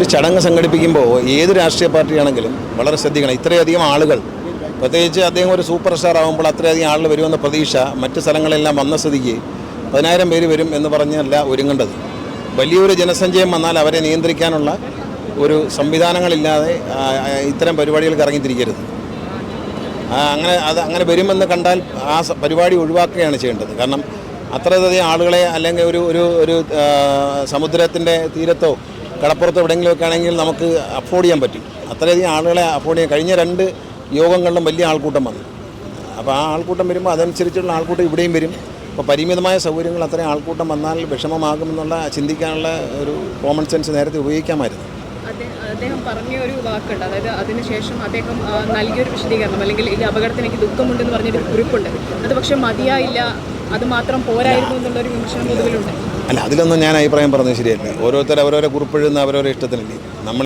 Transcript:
ഒരു ചടങ്ങ് സംഘടിപ്പിക്കുമ്പോൾ ഏത് രാഷ്ട്രീയ പാർട്ടിയാണെങ്കിലും വളരെ ശ്രദ്ധിക്കണം. ഇത്രയധികം ആളുകൾ പ്രത്യേകിച്ച് അദ്ദേഹം ഒരു സൂപ്പർ സ്റ്റാർ ആകുമ്പോൾ അത്രയധികം ആളുകൾ വരുമെന്ന പ്രതീക്ഷ മറ്റ് സ്ഥലങ്ങളെല്ലാം വന്ന സ്ഥിതിക്ക് പതിനായിരം പേര് വരും എന്ന് പറഞ്ഞല്ല ഒരുങ്ങേണ്ടത്. വലിയൊരു ജനസഞ്ചയം വന്നാൽ അവരെ നിയന്ത്രിക്കാനുള്ള ഒരു സംവിധാനങ്ങളില്ലാതെ ഇത്തരം പരിപാടികൾക്ക് ഇറങ്ങിത്തിരിക്കരുത് അങ്ങനെ അത് അങ്ങനെ വരുമെന്ന് കണ്ടാൽ ആ പരിപാടി ഒഴിവാക്കുകയാണ് ചെയ്യേണ്ടത്. കാരണം അത്രയധികം ആളുകളെ അല്ലെങ്കിൽ ഒരു ഒരു ഒരു സമുദ്രത്തിന്റെ തീരത്തോ കടപ്പുറത്തോ എവിടെയെങ്കിലുമൊക്കെ ആണെങ്കിൽ നമുക്ക് അഫോർഡ് ചെയ്യാൻ പറ്റും. അത്രയധികം ആളുകളെ അഫോർഡ് ചെയ്യാൻ കഴിഞ്ഞ രണ്ട് യോഗങ്ങളിലും വലിയ ആൾക്കൂട്ടം വന്നു. അപ്പോൾ ആ ആൾക്കൂട്ടം വരുമ്പോൾ അതനുസരിച്ചുള്ള ആൾക്കൂട്ടം ഇവിടെയും വരും. അപ്പോൾ പരിമിതമായ സൗകര്യങ്ങൾ അത്രയും ആൾക്കൂട്ടം വന്നാൽ വിഷമമാകുമെന്നുള്ള ചിന്തിക്കാനുള്ള ഒരു കോമൺ സെൻസ് നേരത്തെ ഉപയോഗിക്കാമായിരുന്നു. അദ്ദേഹം പറഞ്ഞ ഒരു വാക്കുണ്ട്. അതായത് അതിനുശേഷം അദ്ദേഹം നൽകിയൊരു വിശദീകരണം അല്ലെങ്കിൽ ഈ അപകടത്തിന് എനിക്ക് ദുഃഖമുണ്ടെന്ന് പറഞ്ഞൊരു കുറിപ്പുണ്ട്. അത് പക്ഷേ മതിയായില്ല അത് മാത്രം പോരായിരുന്നു എന്നുള്ളൊരു വിമർശനം പൊതുവിലുണ്ട് അല്ല അതിലൊന്നും ഞാൻ അഭിപ്രായം പറഞ്ഞത് ശരിയല്ല. ഓരോരുത്തർ അവരോരോ കുറിപ്പെഴുതുന്ന അവരോരോ ഇഷ്ടത്തിനല്ലേ. നമ്മൾ